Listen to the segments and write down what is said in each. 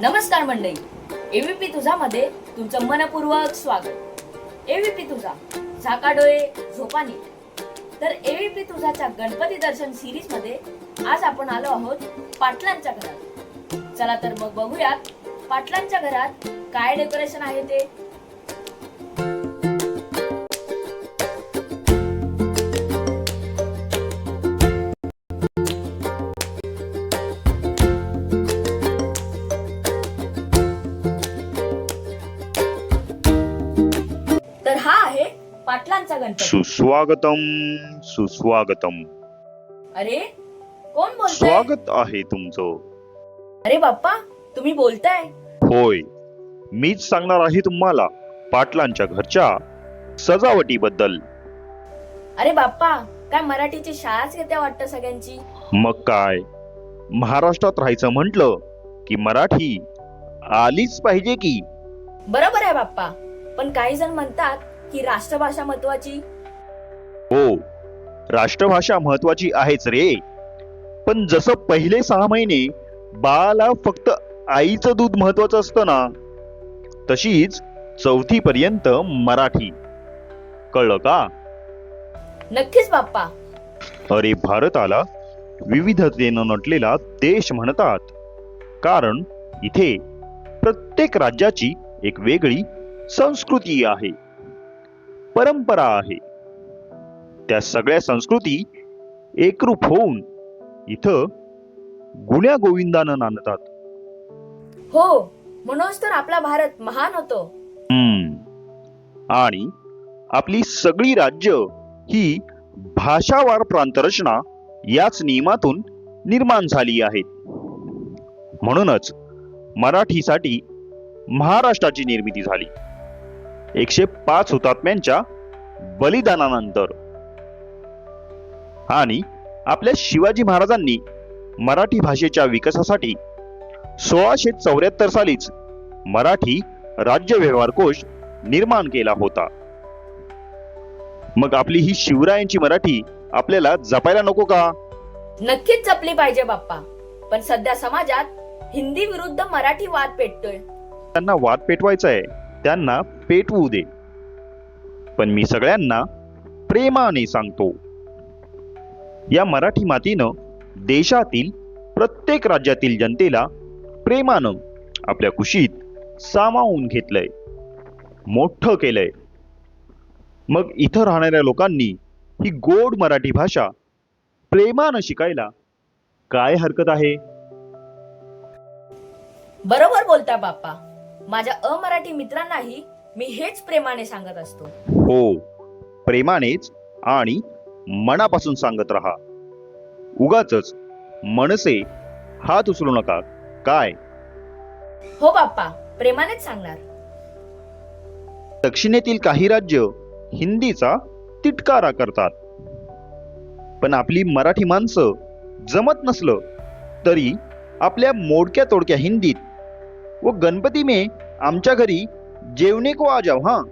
नमस्कार मंडळी. एव्हीपी तुझा मध्ये तुमचं मनपूर्वक स्वागत. एव्हीपी तुझा झाका डोळे झोपानी तर एव्हीपी तुझाच्या गणपती दर्शन सिरीजमध्ये आज आपण आलो आहोत पाटलांच्या घरात. चला तर मग बघूयात पाटलांच्या घरात काय डेकोरेशन आहे ते. सुस्वागतम सुस्वागतम. अरे कोण बोलतोय? स्वागत आहे तुमचं. अरे बाप्पा तुम्ही बोलताय. होय. मीच सांगणार आहे तुम्हाला पाटलांच्या घरच्या सजावटीबद्दल. अरे बाप्पा काय मराठीची शाळाच घेत्या वाटतं सगळ्यांची? मग काय? महाराष्ट्रात राहायचं म्हटलं की मराठी आलीच पाहिजे की. बरोबर आहे बाप्पा. पण काही जण म्हणतात की राष्ट्रभाषा महत्वाची? हो राष्ट्रभाषा महत्वाची आहेच रे. पण जसं पहिले सहा महिने बाळाला फक्त आईचं दूध महत्वाचं असतं ना तशीच चौथी पर्यंत मराठी. कळलं का? नक्कीच बाप्पा. अरे भारताला विविधतेनं नटलेला देश म्हणतात. कारण इथे प्रत्येक राज्याची एक वेगळी संस्कृती आहे. परंपरा आहे. त्या सगळ्या संस्कृती एकरूप होऊन इथं गुण्या गोविंदानं नांदतात. हो म्हणूनच तर आपला भारत महान होतो. हम्म. आणि आपली सगळी राज्य ही भाषावार प्रांतरचना याच नियमातून निर्माण झाली आहेत म्हणूनच मराठीसाठी महाराष्ट्राची निर्मिती झाली. एकशे पाच हुतात्म्यांच्या बलिदानानंतर. आणि आपल्या शिवाजी महाराजांनी मराठी भाषेच्या विकासासाठी सोळाशे चौऱ्याहत्तर सालीच मराठी राज्य व्यवहार कोश निर्माण केला होता. मग आपली ही शिवरायांची मराठी आपल्याला जपायला नको का? नक्कीच जपली पाहिजे बाप्पा. पण सध्या समाजात हिंदी विरुद्ध मराठी वाद पेटतोय. त्यांना वाद पेटवायचा आहे. त्यांना पेटवू दे. पण मी सगळ्यांना प्रेमाने सांगतो. या मराठी मातीनं देशातील प्रत्येक राज्यातील जनतेला प्रेमानं आपल्या कुशीत सामावून घेतलंय. मोठं केलंय. मग इथं राहणाऱ्या लोकांनी ही गोड मराठी भाषा प्रेमानं शिकायला काय हरकत आहे? बरोबर बोलता बाप्पा. माझ्या अमराठी मित्रांनाही मी हेच प्रेमाने सांगत असतो. हो प्रेमानेच आणि मनापासून सांगत राहा. उगाच मनसे हात उचलू नका. काय? हो बाप्पा प्रेमानेच सांगणार. दक्षिणेतील काही राज्य हिंदीचा तिटकारा करतात. पण आपली मराठी माणसं जमत नसलं तरी आपल्या मोडक्या तोडक्या हिंदीत व गणपती मे आमच्या घरी जेवणे को आ जाओ हा.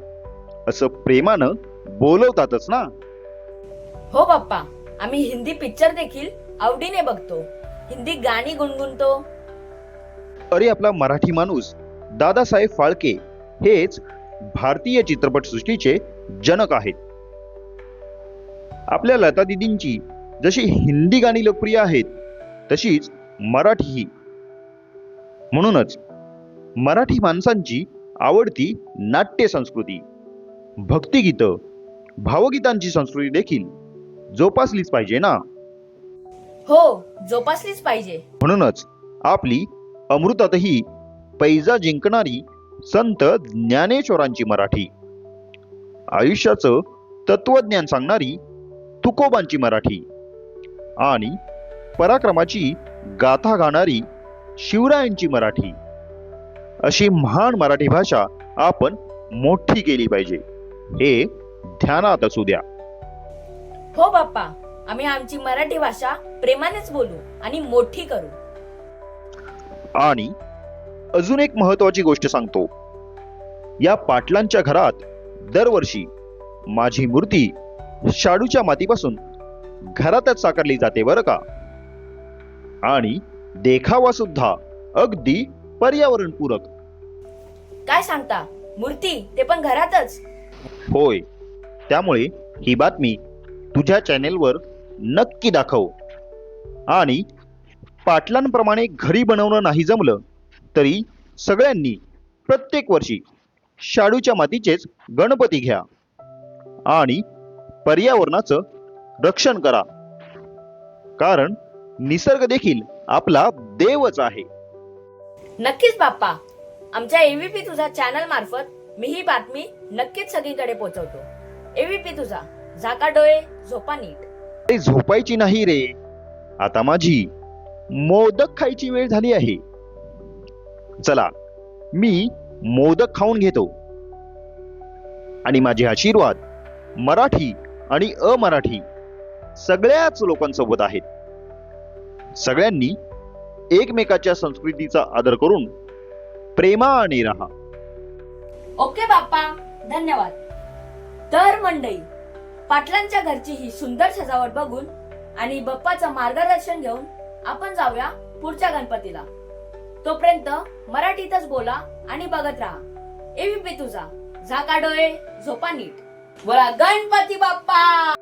असं प्रेमानं बोलवतातच ना. हो बाप्पा आम्ही हिंदी पिक्चर देखील आवडीने बघतो. हिंदी गाणी गुणगुणतो. अरे आपला मराठी माणूस दादासाहेब फाळके हेच भारतीय चित्रपटसृष्टीचे जनक आहेत. आपल्या लता दिदींची जशी हिंदी गाणी लोकप्रिय आहेत तशीच मराठीही म्हणूनच मराठी माणसांची आवडती नाट्य संस्कृती भक्तिगीतं भावगीतांची संस्कृती देखील जोपासलीच पाहिजे ना? हो जोपासलीच पाहिजे. म्हणूनच आपली अमृतातही पैजा जिंकणारी संत ज्ञानेश्वरांची मराठी. आयुष्याचं तत्वज्ञान सांगणारी तुकोबांची मराठी. आणि पराक्रमाची गाथा गाणारी शिवरायांची मराठी. अशी महान मराठी भाषा आपण मोठी केली पाहिजे. हे ध्यानात असू द्या. हो बाप्पा आम्ही आमची मराठी भाषा प्रेमानेच बोलू आणि मोठी करू. आणि अजून एक महत्वाची गोष्ट सांगतो. या पाटलांच्या घरात दरवर्षी माझी मूर्ती शाडूच्या मातीपासून घरातच साकारली जाते बरं का? आणि देखावा सुद्धा अगदी पर्यावरणपूरक. काय सांगता? मूर्ती ते पण घरातच? होय. त्यामुळे ही बातमी तुझ्या चॅनेलवर नक्की दाखव. आणि पाटलांप्रमाणे घरी बनवणं नाही जमलं तरी सगळ्यांनी प्रत्येक वर्षी शाडूच्या मातीचेच गणपती घ्या. आणि पर्यावरणाचं रक्षण करा. कारण निसर्ग देखील आपला देवच आहे. नक्कीच बाप्पा. आमच्या एव्हीपी तुझा चॅनल मार्फत मी ही बातमी नक्कीच सगळीकडे पोहोचवतो. एव्हीपी तुझा. झाका डोळे झोपा नीट. अरे झोपायची नाही रे. आता माझी मोदक खायची वेळ झाली आहे. चला मी मोदक खाऊन घेतो. आणि माझे आशीर्वाद मराठी आणि अमराठी सगळ्याच लोकांसोबत आहेत. सगळ्यांनी एकमेकाच्या संस्कृतीचा आदर करून प्रेमाने राहा. ओके बाप्पा धन्यवाद. तर मंडई पाटलांच्या घरची ही सुंदर सजावट बघून आणि बाप्पाचं मार्गदर्शन घेऊन आपण जाऊया पुढच्या गणपतीला. तोपर्यंत मराठीतच बोला आणि बघत राहा. एबीपी तुझा झाका डोळे झोपा नीट. बोला गणपती बाप्पा!